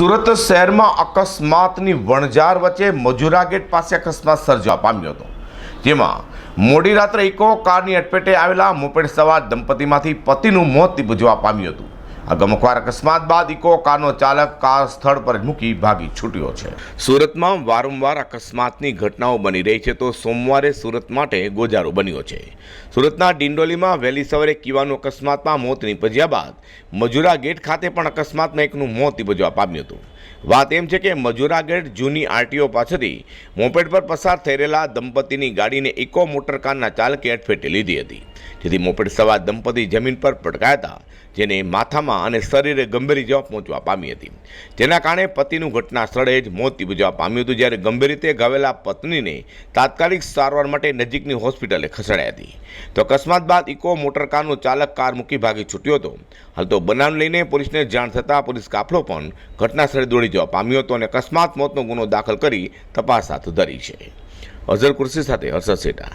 સુરત શહેરમાં અકસ્માતની વણઝાર વચ્ચે મજુરા ગેટ પાસે અકસ્માત સર્જવા પામ્યો હતો, જેમાં મોડી રાત્રે ઇકો કારની અટપેટે આવેલા મોપેડ સવાર દંપતીમાંથી પતિનું મોત નિપજવા પામ્યું હતું. આ ગમખ્વાર અકસ્માત બાદ ઇકો કારનો ચાલક કાર સ્થળ પર મૂકી ભાગી છૂટ્યો છે. સુરતમાં વારંવાર અકસ્માતની ઘટનાઓ બની રહી છે તો સોમવારે સુરત માટે ગોજારો બન્યો છે. સુરતના ડિંડોલીમાં વહેલી સવારે કિવાનો અકસ્માતમાં મોત નીપજ્યા બાદ મજુરા ગેટ ખાતે પણ અકસ્માતમાં એકનું મોત નીપજવા પામ્યું હતું. વાત એમ છે કે મજુરા ગેટ જૂની આરટીઓ પાસેથી મોપેડ પર પસાર થઈ રહેલા દંપતીની ગાડીને ઇકો મોટર કારના ચાલકે અડફેટે લીધી હતી. જેથી મોપેડ સવાર દંપતી જમીન પર પટકાયા હતા, જેને માથામાં અને શરીરે ગંભીર ઇજા પહોંચવા પામી હતી. જેના કારણે પતિનું ઘટના સ્થળે જ મોત નિપજવા પામ્યું હતું, જ્યારે ગંભીર રીતે ઘાવેલા પત્નીને તાત્કાલિક સારવાર માટે નજીકની હોસ્પિટલે ખસેડાઈ હતી. તો અકસ્માત બાદ ઇકો મોટર કારનો ચાલક કાર મૂકી ભાગી છૂટ્યો હતો. હાલ તો બનાવ લઈને પોલીસને જાણ થતાં પોલીસ કાફલો પણ ઘટના સ્થળે દોડી જવા પામ્યો હતો અને અકસ્માત મોતનો ગુનો દાખલ કરી તપાસ હાથ ધરી છે. અઝર કુર્સી સાથે હર્ષદ સેટા